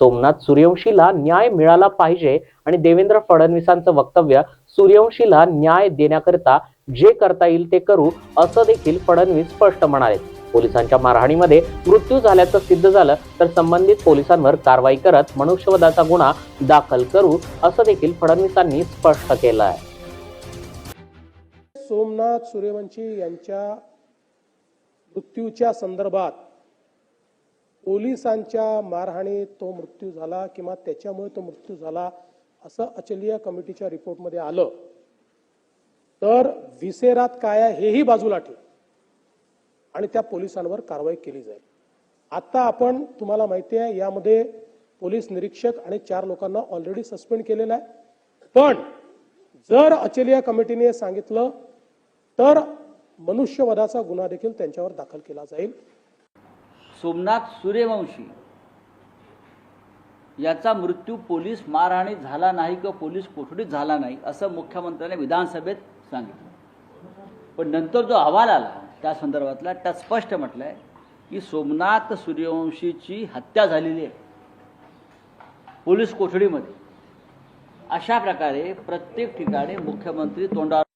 सोमनाथ सूर्यवंशीला न्याय मिळाला पाहिजे आणि देवेंद्र फडणवीसांचं वक्तव्य सूर्यवंशीला न्याय देण्याकरिता जे करता येईल ते करू असं देखील फडणवीस स्पष्ट म्हणाले. पोलिसांच्या मारहाणीमध्ये मृत्यू झाल्याचं सिद्ध झालं तर संबंधित पोलिसांवर कारवाई करत मनुष्यवधाचा गुन्हा दाखल करू असं देखील फडणवीसांनी स्पष्ट केलं आहे सोमनाथ सूर्यवंशी यांच्या मृत्यूच्या संदर्भात पोलिसांच्या मारहाणीत तो मृत्यू झाला किंवा त्याच्यामुळे तो मृत्यू झाला असं अचलीय कमिटीच्या रिपोर्टमध्ये आलं. तर विसेरात काय आहे हेही बाजूला ठेव. आणि त्या पोलिसांवर कारवाई केली जाईल. आता आपण तुम्हाला माहिती आहे यामध्ये पोलीस निरीक्षक आणि चार लोकांना ऑलरेडी सस्पेंड केलेलं आहे. पण जर अचलिया कमिटीने सांगितलं तर मनुष्यवधाचा गुन्हा देखील त्यांच्यावर दाखल केला जाईल. सोमनाथ सूर्यवंशी. याचा मृत्यू पोलीस मारहाणीत झाला नाही किंवा पोलीस कोठडीत झाला नाही असं मुख्यमंत्र्यांनी विधानसभेत सांगितलं. पण नंतर जो अहवाल आला त्या संदर्भातला त्यात स्पष्ट म्हटलं आहे की सोमनाथ सूर्यवंशीची हत्या झालेली आहे. पोलीस कोठडीमध्ये. अशा प्रकारे प्रत्येक ठिकाणी मुख्यमंत्री तोंडावर